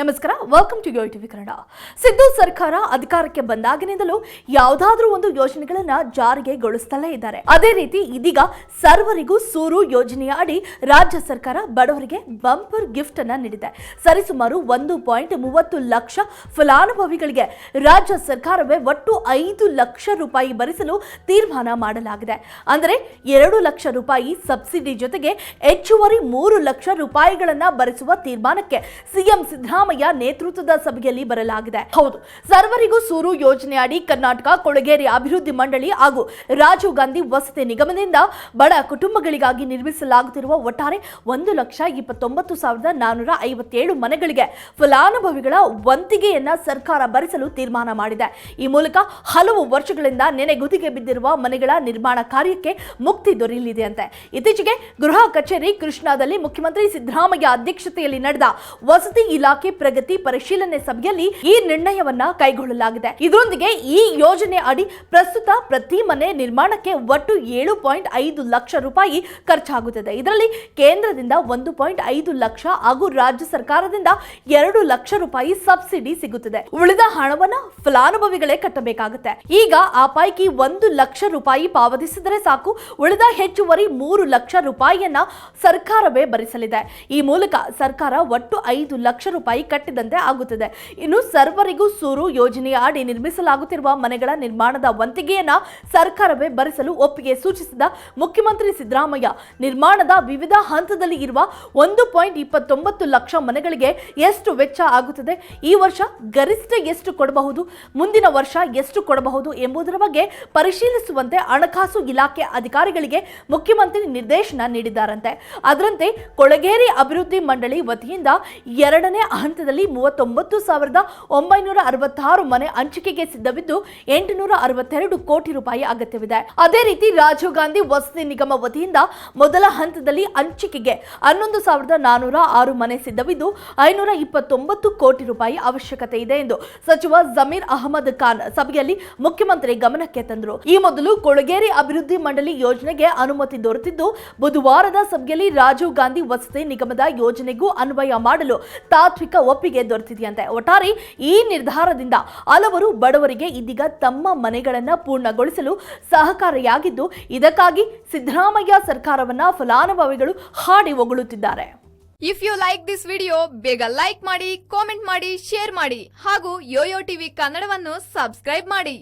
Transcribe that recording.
ನಮಸ್ಕಾರ welcome to yo TV Kannada. Siddu ಸರ್ಕಾರ ಅಧಿಕಾರಕ್ಕೆ ಬಂದಾಗಿನಿಂದಲೂ ಯಾವುದಾದ್ರೂ ಒಂದು ಯೋಜನೆಗಳನ್ನ ಜಾರಿಗೆ ಗೊಳಿಸ್ತಲೇ ಇದ್ದಾರೆ. ಅದೇ ರೀತಿ ಇದೀಗ ಸರ್ವರಿಗೂ ಸೂರು ಯೋಜನೆಯ ಅಡಿ ರಾಜ್ಯ ಸರ್ಕಾರ ಬಡವರಿಗೆ ಬಂಪರ್ ಗಿಫ್ಟ್ ಅನ್ನ ನೀಡಿದೆ. ಸರಿಸುಮಾರು ಒಂದು ಪಾಯಿಂಟ್ ಮೂವತ್ತು ಲಕ್ಷ ಫಲಾನುಭವಿಗಳಿಗೆ ರಾಜ್ಯ ಸರ್ಕಾರವೇ ಒಟ್ಟು ಐದು ಲಕ್ಷ ರೂಪಾಯಿ ಭರಿಸಲು ತೀರ್ಮಾನ ಮಾಡಲಾಗಿದೆ. ಅಂದರೆ ಎರಡು ಲಕ್ಷ ರೂಪಾಯಿ ಸಬ್ಸಿಡಿ ಜೊತೆಗೆ ಹೆಚ್ಚುವರಿ ಮೂರು ಲಕ್ಷ ರೂಪಾಯಿಗಳನ್ನ ಭರಿಸುವ ತೀರ್ಮಾನಕ್ಕೆ ಸಿಎಂ ಸಿದ್ದರಾಮಯ್ಯ ನೇತೃತ್ವದ ಸಭೆಯಲ್ಲಿ ಬರಲಾಗಿದೆ. ಹೌದು, ಸರ್ವರಿಗೂ ಸೂರು ಯೋಜನೆ ಅಡಿ ಕರ್ನಾಟಕ ಕೊಳಗೇರಿ ಅಭಿವೃದ್ಧಿ ಮಂಡಳಿ ಹಾಗೂ ರಾಜೀವ್ ಗಾಂಧಿ ವಸತಿ ನಿಗಮದಿಂದ ಬಡ ಕುಟುಂಬಗಳಿಗಾಗಿ ನಿರ್ಮಿಸಲಾಗುತ್ತಿರುವ ಒಟ್ಟಾರೆ ಒಂದು ಲಕ್ಷ ಇಪ್ಪತ್ತೊಂಬತ್ತು ಸಾವಿರದ ನಾನ್ನೂರ ಐವತ್ತೇಳು ಮನೆಗಳಿಗೆ ಫಲಾನುಭವಿಗಳ ವಂತಿಗೆಯನ್ನ ಸರ್ಕಾರ ಭರಿಸಲು ತೀರ್ಮಾನ ಮಾಡಿದೆ. ಈ ಮೂಲಕ ಹಲವು ವರ್ಷಗಳಿಂದ ನೆನೆಗುದಿಗೆ ಬಿದ್ದಿರುವ ಮನೆಗಳ ನಿರ್ಮಾಣ ಕಾರ್ಯಕ್ಕೆ ಮುಕ್ತಿ ದೊರೆಯಲಿದೆ ಅಂತೆ. ಇತ್ತೀಚೆಗೆ ಗೃಹ ಕಚೇರಿ ಕೃಷ್ಣಾದಲ್ಲಿ ಮುಖ್ಯಮಂತ್ರಿ ಸಿದ್ದರಾಮಯ್ಯ ಅಧ್ಯಕ್ಷತೆಯಲ್ಲಿ ನಡೆದ ವಸತಿ ಇಲಾಖೆ ಪ್ರಗತಿ ಪರಿಶೀಲನೆ ಸಭೆಯಲ್ಲಿ ಈ ನಿರ್ಣಯವನ್ನ ಕೈಗೊಳ್ಳಲಾಗಿದೆ. ಇದರೊಂದಿಗೆ ಈ ಯೋಜನೆ ಅಡಿ ಪ್ರಸ್ತುತ ಪ್ರತಿ ಮನೆ ನಿರ್ಮಾಣಕ್ಕೆ ಒಟ್ಟು ಏಳು ಪಾಯಿಂಟ್ ಐದು ಲಕ್ಷ ರೂಪಾಯಿ ಖರ್ಚಾಗುತ್ತದೆ. ಇದರಲ್ಲಿ ಕೇಂದ್ರದಿಂದ ಒಂದು ಪಾಯಿಂಟ್ ಐದು ಲಕ್ಷ ಹಾಗೂ ರಾಜ್ಯ ಸರ್ಕಾರದಿಂದ ಎರಡು ಲಕ್ಷ ರೂಪಾಯಿ ಸಬ್ಸಿಡಿ ಸಿಗುತ್ತದೆ. ಉಳಿದ ಹಣವನ್ನ ಫಲಾನುಭವಿಗಳೇ ಕಟ್ಟಬೇಕಾಗುತ್ತೆ. ಈಗ ಆ ಪೈಕಿ ಒಂದು ಲಕ್ಷ ರೂಪಾಯಿ ಪಾವತಿಸಿದರೆ ಸಾಕು. ಉಳಿದ ಹೆಚ್ಚುವರಿ ಮೂರು ಲಕ್ಷ ರೂಪಾಯಿಯನ್ನ ಸರ್ಕಾರವೇ ಭರಿಸಲಿದೆ. ಈ ಮೂಲಕ ಸರ್ಕಾರ ಒಟ್ಟು ಐದು ಲಕ್ಷ ರೂಪಾಯಿ ಕಟ್ಟಿದಂತೆ ಆಗುತ್ತದೆ. ಇನ್ನು ಸರ್ವರಿಗೂ ಸೂರು ಯೋಜನೆಯ ಅಡಿ ನಿರ್ಮಿಸಲಾಗುತ್ತಿರುವ ಮನೆಗಳ ನಿರ್ಮಾಣದ ವಂತಿಗೆಯನ್ನ ಸರ್ಕಾರವೇ ಭರಿಸಲು ಒಪ್ಪಿಗೆ ಸೂಚಿಸಿದ ಮುಖ್ಯಮಂತ್ರಿ ಸಿದ್ದರಾಮಯ್ಯ, ನಿರ್ಮಾಣದ ವಿವಿಧ ಹಂತದಲ್ಲಿ ಇರುವ ಒಂದು ಪಾಯಿಂಟ್ ಇಪ್ಪತ್ತೊಂಬತ್ತು ಲಕ್ಷ ಮನೆಗಳಿಗೆ ಎಷ್ಟು ವೆಚ್ಚ ಆಗುತ್ತದೆ, ಈ ವರ್ಷ ಗರಿಷ್ಠ ಎಷ್ಟು ಕೊಡಬಹುದು, ಮುಂದಿನ ವರ್ಷ ಎಷ್ಟು ಕೊಡಬಹುದು ಎಂಬುದರ ಬಗ್ಗೆ ಪರಿಶೀಲಿಸುವಂತೆ ಹಣಕಾಸು ಇಲಾಖೆ ಅಧಿಕಾರಿಗಳಿಗೆ ಮುಖ್ಯಮಂತ್ರಿ ನಿರ್ದೇಶನ ನೀಡಿದ್ದಾರಂತೆ. ಅದರಂತೆ ಕೊಳಗೇರಿ ಅಭಿವೃದ್ಧಿ ಮಂಡಳಿ ವತಿಯಿಂದ ಎರಡನೇ ಹಂತದಲ್ಲಿ ಮೂವತ್ತೊಂಬತ್ತು ಸಾವಿರದ ಒಂಬೈನೂರ ಅರವತ್ತಾರು ಮನೆ ಹಂಚಿಕೆಗೆ ಸಿದ್ಧವಿದ್ದು ಎಂಟುನೂರ ಅರವತ್ತೆರಡು ಕೋಟಿ ರೂಪಾಯಿ ಅಗತ್ಯವಿದೆ. ಅದೇ ರೀತಿ ರಾಜೀವ್ ಗಾಂಧಿ ವಸತಿ ನಿಗಮ ವತಿಯಿಂದ ಮೊದಲ ಹಂತದಲ್ಲಿ ಹಂಚಿಕೆಗೆ ಹನ್ನೊಂದು ಸಾವಿರದ ನಾನೂರ ಆರು ಮನೆ ಸಿದ್ಧವಿದ್ದು ಐನೂರ ಇಪ್ಪತ್ತೊಂಬತ್ತು ಕೋಟಿ ರೂಪಾಯಿ ಅವಶ್ಯಕತೆ ಇದೆ ಎಂದು ಸಚಿವ ಜಮೀರ್ ಅಹಮದ್ ಖಾನ್ ಸಭೆಯಲ್ಲಿ ಮುಖ್ಯಮಂತ್ರಿ ಗಮನಕ್ಕೆ ತಂದರು. ಈ ಮೊದಲು ಕೊಳಗೇರಿ ಅಭಿವೃದ್ಧಿ ಮಂಡಳಿ ಯೋಜನೆಗೆ ಅನುಮತಿ ದೊರೆತಿದ್ದು ಬುಧವಾರದ ಸಭೆಯಲ್ಲಿ ರಾಜೀವ್ ಗಾಂಧಿ ವಸತಿ ನಿಗಮದ ಯೋಜನೆಗೂ ಅನ್ವಯ ಮಾಡಲು ತಾತ್ವಿಕ ಒಪ್ಪಿಗೆ ದೊರೆತಿದೆಯಂತೆ. ಒಟ್ಟಾರೆ ಈ ನಿರ್ಧಾರದಿಂದ ಹಲವರು ಬಡವರಿಗೆ ಇದೀಗ ತಮ್ಮ ಮನೆಗಳನ್ನು ಪೂರ್ಣಗೊಳಿಸಲು ಸಹಕಾರಿಯಾಗಿದ್ದು, ಇದಕ್ಕಾಗಿ ಸಿದ್ದರಾಮಯ್ಯ ಸರ್ಕಾರವನ್ನ ಫಲಾನುಭವಿಗಳು ಹಾಡಿ ಹೊಗಳುತ್ತಿದ್ದಾರೆ. If you like this video ಬೇಗ ಲೈಕ್ ಮಾಡಿ ಕಾಮೆಂಟ್ ಮಾಡಿ ಶೇರ್ ಮಾಡಿ ಹಾಗೂ ಯೋಯೋ ಟಿವಿ ಕನ್ನಡವನ್ನು ಸಬ್ಸ್ಕ್ರೈಬ್ ಮಾಡಿ.